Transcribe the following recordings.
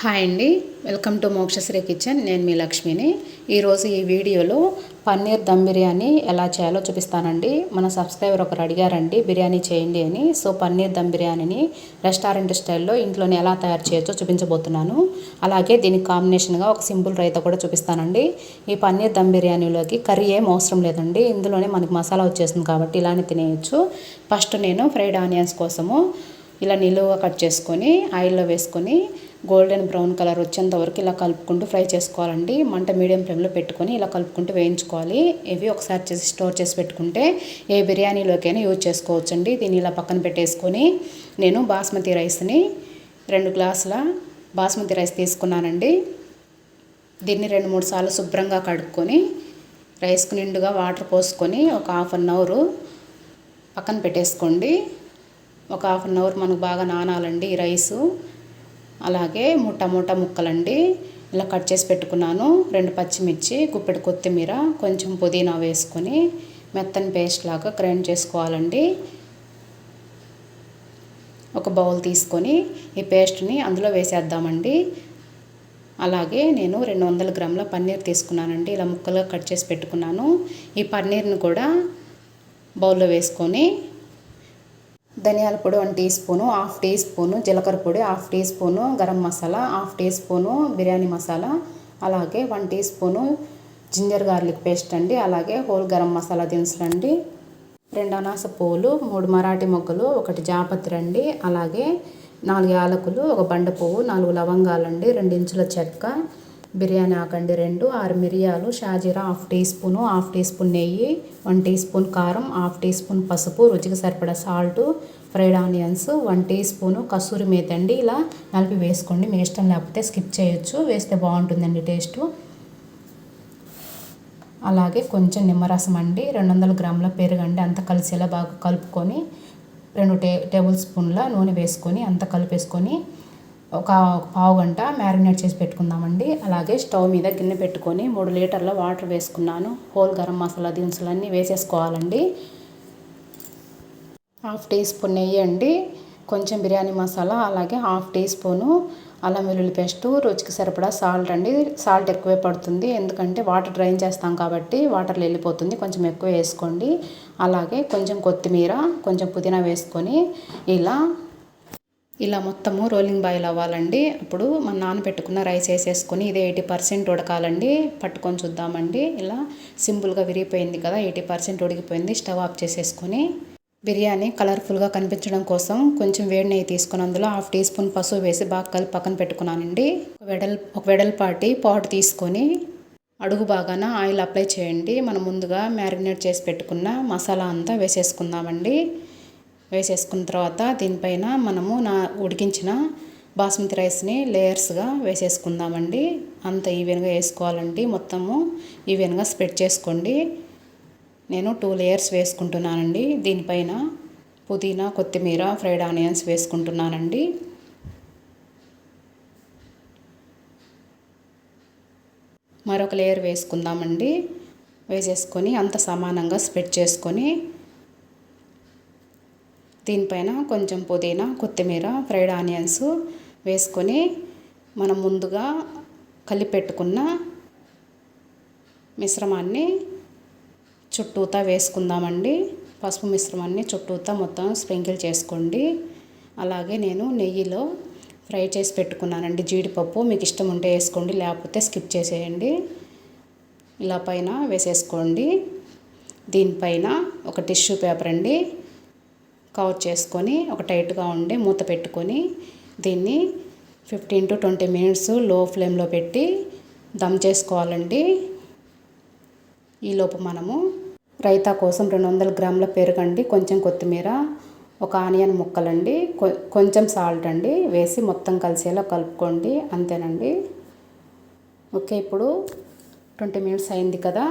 Hi అండి. Welcome to Mokshasri kitchen. నేను మీ లక్ష్మిని. ఈరోజు ఈ వీడియోలో పన్నీర్ దమ్ బిర్యానీ ఎలా చేయాలో చూపిస్తానండి. మన సబ్స్క్రైబర్ ఒకరు అడిగారండి బిర్యానీ చేయండి అని. సో పన్నీర్ దమ్ బిర్యానీని రెస్టారెంట్ స్టైల్లో ఇంట్లోనే ఎలా తయారు చేయొచ్చో చూపించబోతున్నాను. అలాగే దీనికి కాంబినేషన్గా ఒక సింపుల్ రైతా కూడా చూపిస్తానండి. ఈ పన్నీర్ దమ్ బిర్యానీలోకి కర్రీ ఏం అవసరం లేదండి. ఇందులోనే మనకి మసాలా వచ్చేస్తుంది కాబట్టి ఇలానే తినేయచ్చు. ఫస్ట్ నేను ఫ్రైడ్ ఆనియన్స్ కోసము ఇలా నిలువుగా కట్ చేసుకొని ఆయిల్లో వేసుకొని గోల్డెన్ బ్రౌన్ కలర్ వచ్చేంత వరకు ఇలా కలుపుకుంటూ ఫ్రై చేసుకోవాలండి. మంట మీడియం ఫ్లేమ్లో పెట్టుకొని ఇలా కలుపుకుంటూ వేయించుకోవాలి. ఇవి ఒకసారి చేసి స్టోర్ చేసి పెట్టుకుంటే ఏ బిర్యానీలోకైనా యూజ్ చేసుకోవచ్చండి. దీన్ని ఇలా పక్కన పెట్టేసుకొని నేను బాస్మతి రైస్ని రెండు గ్లాసుల బాస్మతి రైస్ తీసుకున్నానండి. దీన్ని రెండు మూడు సార్లు శుభ్రంగా కడుక్కొని రైస్కు నిండుగా వాటర్ పోసుకొని ఒక హాఫ్ అన్ అవరు పక్కన పెట్టేసుకోండి. ఒక హాఫ్ అన్ అవర్ మనకు బాగా నానాలండి ఈ రైసు. అలాగే టమోటా ముక్కలండి. ఇలా కట్ చేసి పెట్టుకున్నాను. రెండు పచ్చిమిర్చి గుప్పెడు కొత్తిమీర కొంచెం పుదీనా వేసుకొని మెత్తని పేస్ట్ లాగా గ్రైండ్ చేసుకోవాలండి. ఒక బౌల్ తీసుకొని ఈ పేస్ట్ని అందులో వేసేద్దామండి. అలాగే నేను రెండు వందల గ్రాముల పన్నీర్ తీసుకున్నానండి. ఇలా ముక్కలుగా కట్ చేసి పెట్టుకున్నాను. ఈ పన్నీర్ని కూడా బౌల్లో వేసుకొని ధనియాల పొడి one teaspoon half teaspoon జీలకర్ర పొడి half teaspoon garam masala half teaspoon biryani masala అలాగే one teaspoon ginger garlic paste అండి అలాగే హోల్ గరం మసాలా దినుసులు అండి రెండు అనాస పువ్వులు మూడు మరాఠీ మొగ్గలు ఒకటి జాపత్రి అండి అలాగే నాలుగు యాలకులు ఒక బండ పువ్వు నాలుగు లవంగాలండి రెండు ఇంచుల చెక్క బిర్యానీ ఆకండి రెండు ఆరు మిరియాలు షాజీరా half teaspoon half teaspoon నెయ్యి వన్ టీ స్పూన్ కారం హాఫ్ టీ స్పూన్ పసుపు రుచికి సరిపడా salt fried onions one teaspoon kasuri మేతండి. ఇలా నలిపి వేసుకోండి. మీ ఇష్టం లేకపోతే స్కిప్ చేయొచ్చు. వేస్తే బాగుంటుందండి టేస్ట్. అలాగే కొంచెం నిమ్మరసం అండి. రెండు వందల గ్రాముల పెరుగండి. అంతా కలిసేలా బాగా కలుపుకొని రెండు టే టేబుల్ స్పూన్ల నూనె వేసుకొని అంతా కలిపేసుకొని ఒక పావు గంట మ్యారినేట్ చేసి పెట్టుకుందామండి. అలాగే స్టవ్ మీద గిన్నె పెట్టుకొని మూడు లీటర్ల వాటర్ వేసుకున్నాను. హోల్ గరం మసాలా దినుసులన్నీ వేసేసుకోవాలండి. హాఫ్ టీ స్పూన్ నెయ్యి అండి. కొంచెం బిర్యానీ మసాలా అలాగే హాఫ్ టీ స్పూను అల్లం వెల్లుల్లి పేస్ట్ రుచికి సరిపడా సాల్ట్ అండి. సాల్ట్ ఎక్కువే పడుతుంది. ఎందుకంటే వాటర్ డ్రైన్ చేస్తాం కాబట్టి వాటర్లో వెళ్ళిపోతుంది. కొంచెం ఎక్కువ వేసుకోండి. అలాగే కొంచెం కొత్తిమీర కొంచెం పుదీనా వేసుకొని ఇలా ఇలా మొత్తము రోలింగ్ బాయిల్ అవ్వాలండి. అప్పుడు మన నానబెట్టుకున్న రైస్ వేసేసుకొని ఇది ఎయిటీ పర్సెంట్ ఉడకాలండి. పట్టుకొని చూద్దామండి. ఇలా సింపుల్గా విరిగిపోయింది కదా ఎయిటీ పర్సెంట్ ఉడికిపోయింది. స్టవ్ ఆఫ్ చేసేసుకొని బిర్యానీ కలర్ఫుల్గా కనిపించడం కోసం కొంచెం వేడి నెయ్యి తీసుకుని అందులో హాఫ్ టీ స్పూన్ పసుపు వేసి బాగా కలిపి పక్కన పెట్టుకున్నానండి. ఒక వెడల్ ఒక వెడల్పాటి పాట్ తీసుకొని అడుగు బాగాన ఆయిల్ అప్లై చేయండి. మనం ముందుగా మ్యారినేట్ చేసి పెట్టుకున్న మసాలా అంతా వేసేసుకుందామండి. వేసేసుకున్న తర్వాత దీనిపైన మనము నా ఉడికించిన బాస్మతి రైస్ని లేయర్స్గా వేసేసుకుందామండి. అంత ఈవెన్గా వేసుకోవాలండి. మొత్తము ఈవెన్గా స్ప్రెడ్ చేసుకోండి. నేను టూ లేయర్స్ వేసుకుంటున్నానండి. దీనిపైన పుదీనా కొత్తిమీర ఫ్రైడ్ ఆనియన్స్ వేసుకుంటున్నానండి. మరొక లేయర్ వేసుకుందామండి. వేసేసుకొని అంత సమానంగా స్ప్రెడ్ చేసుకొని దీనిపైన కొంచెం పుదీనా కొత్తిమీర ఫ్రైడ్ ఆనియన్స్ వేసుకొని మనం ముందుగా కలిపెట్టుకున్న మిశ్రమాన్ని చుట్టూతా వేసుకుందామండి. పసుపు మిశ్రమాన్ని చుట్టూతా మొత్తం స్ప్రింకిల్ చేసుకోండి. అలాగే నేను నెయ్యిలో ఫ్రై చేసి పెట్టుకున్నానండి. జీడిపప్పు మీకు ఇష్టం ఉంటే వేసుకోండి లేకపోతే స్కిప్ చేసేయండి. ఇలా పైన వేసేసుకోండి. దీనిపైన ఒక టిష్యూ పేపర్ అండి. కవర్ చేసుకొని ఒక టైట్గా ఉండే మూత పెట్టుకొని దీన్ని ఫిఫ్టీన్ టు ట్వంటీ మినిట్స్లో ఫ్లేమ్లో పెట్టి దమ్ చేసుకోవాలండి. ఈలోపు మనము రైతా కోసం రెండు వందల గ్రాముల పెరుగండి కొంచెం కొత్తిమీర ఒక ఆనియన్ ముక్కలండి కొంచెం సాల్ట్ అండి వేసి మొత్తం కలిసేలా కలుపుకోండి అంతేనండి. ఓకే ఇప్పుడు ట్వంటీ మినిట్స్ అయింది కదా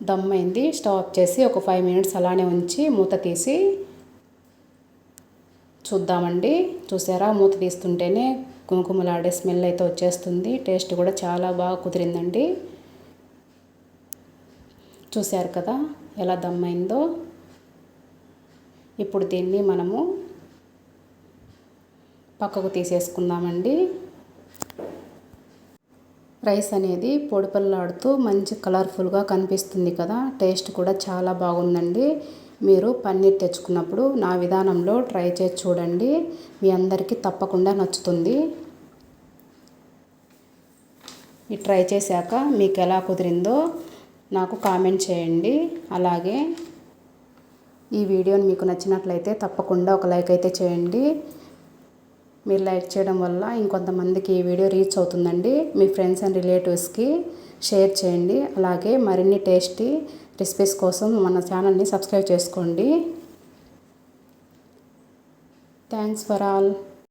దమ్ అయింది స్టవ్ ఆఫ్ చేసి ఒక ఫైవ్ మినిట్స్ అలానే ఉంచి మూత తీసి చూద్దామండి. చూసారా? మూత తీస్తుంటేనే కుంకుమలాడే స్మెల్ అయితే వచ్చేస్తుంది. టేస్ట్ కూడా చాలా బాగా కుదిరిందండి. చూశారు కదా? ఎలా దమ్మైందో. ఇప్పుడు దీన్ని మనము పక్కకు తీసేసుకుందామండి. రైస్ అనేది పొడిపల్లాడుతూ మంచి కలర్ఫుల్గా కనిపిస్తుంది కదా? టేస్ట్ కూడా చాలా బాగుందండి. మీరు పన్నీర్ తెచ్చుకున్నప్పుడు నా విధానంలో ట్రై చేసి చూడండి. మీ అందరికీ తప్పకుండా నచ్చుతుంది. ఈ ట్రై చేశాక మీకు ఎలా కుదిరిందో నాకు కామెంట్ చేయండి. అలాగే ఈ వీడియోని మీకు నచ్చినట్లయితే తప్పకుండా ఒక లైక్ అయితే చేయండి. మీరు లైక్ చేయడం వల్ల ఇంకొంతమందికి ఈ వీడియో రీచ్ అవుతుందండి. మీ ఫ్రెండ్స్ అండ్ రిలేటివ్స్కి షేర్ చేయండి. అలాగే మరిన్ని టేస్టీ రెసిపీస్ కోసం మన ఛానల్ని సబ్స్క్రైబ్ చేసుకోండి. Thanks for all.